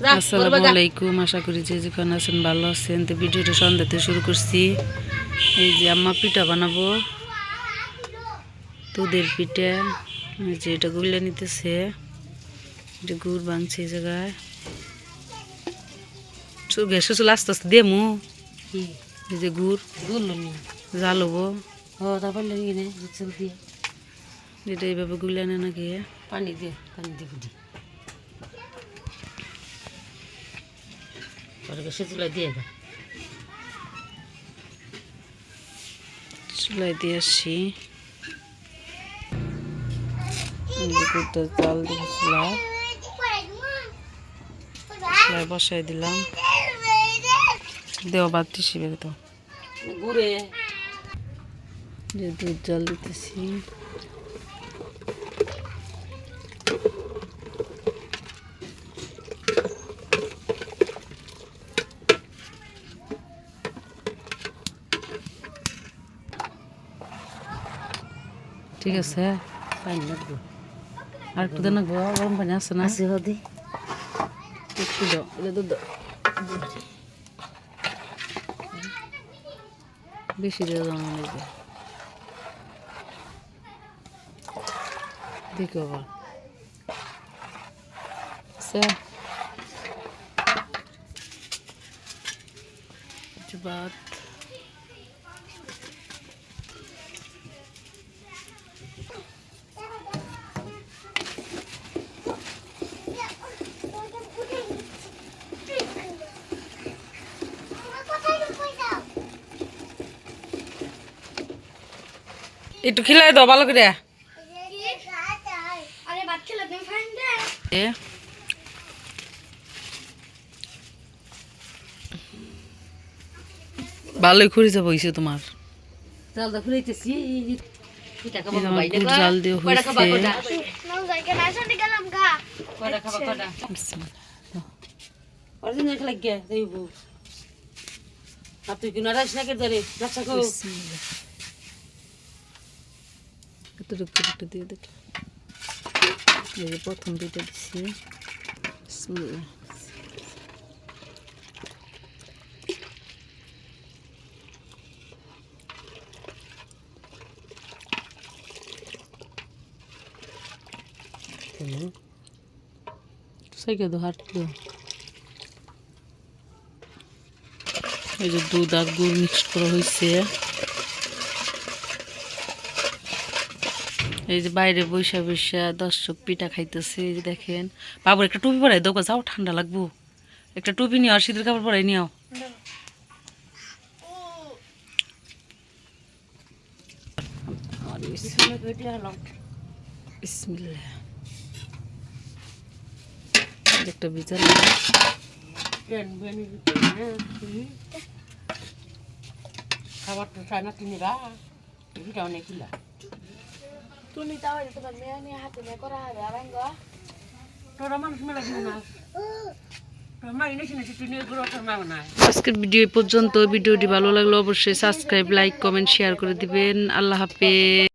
আসসালামু আলাইকুম আশা করি যে যেখানে আছেন ভালো আছেন। তো ভিডিওটা সন্ধ্যাতে শুরু করছি। এই যে আম্মা পিঠা বানাবো। দুধের পিঠা। এই যে এটা গুলে নিতেছে। এটা গুড় ভাঙছে এই জায়গায়। গ্যাসে চলে আস্তে আস্তে দেমু। এই যে গুড়। বুঝছেন দিয়ে। এটা এইভাবে গুলে আনে নাকি? পানি দিয়ে পানি দিয়ে পরে বেশি তুলে দিয়ে দা। চুলাই দিয়ে গুড়টা জাল দিয়েছিলাম বসাই দিলাম দেওয়া বাদ শিবে তো গুড়ে। যে দুধ জল দিতেছি। ঠিক আছে। পানি লাগবে আর একটু দেন গরম পানি আছে না? আসে হদি একটু দাও এটা দুধ দাও। বেশি দিয়ে দাও না লাগবে দেখো আবার। কিছু ভাত একটু খিলাই দাও ভালো করে। ভালোই খুঁড়ি যাব হইছে তোমার। জাল দিয়ে কয়টা এতটুকু একটু দিয়ে দেখ। এই যে প্রথম দুইটা দিচ্ছি। সাইকে দো হাট দো এই যে দুধ আর গুড় মিক্সড করা হয়েছে এই যে বাইরে বৈশা বৈশা দর্শক পিঠা খাইতেছে, এই যে দেখেন। বাবুর একটা টুপি পরাই দোকা যাও, ঠান্ডা লাগবো। একটা টুপি নিও আর শীতের কাপড় পরাই নিও একটা বিচার খাবার তো চাই না, তুমি রা অনেক তুমি তাও মেয়ে নিয়ে হাতে করা হবে আর তোরা মানুষ মেলা না আজকের ভিডিও এই পর্যন্ত। ভিডিওটি ভালো লাগলে অবশ্যই সাবস্ক্রাইব লাইক কমেন্ট শেয়ার করে দিবেন। আল্লাহ হাফেজ।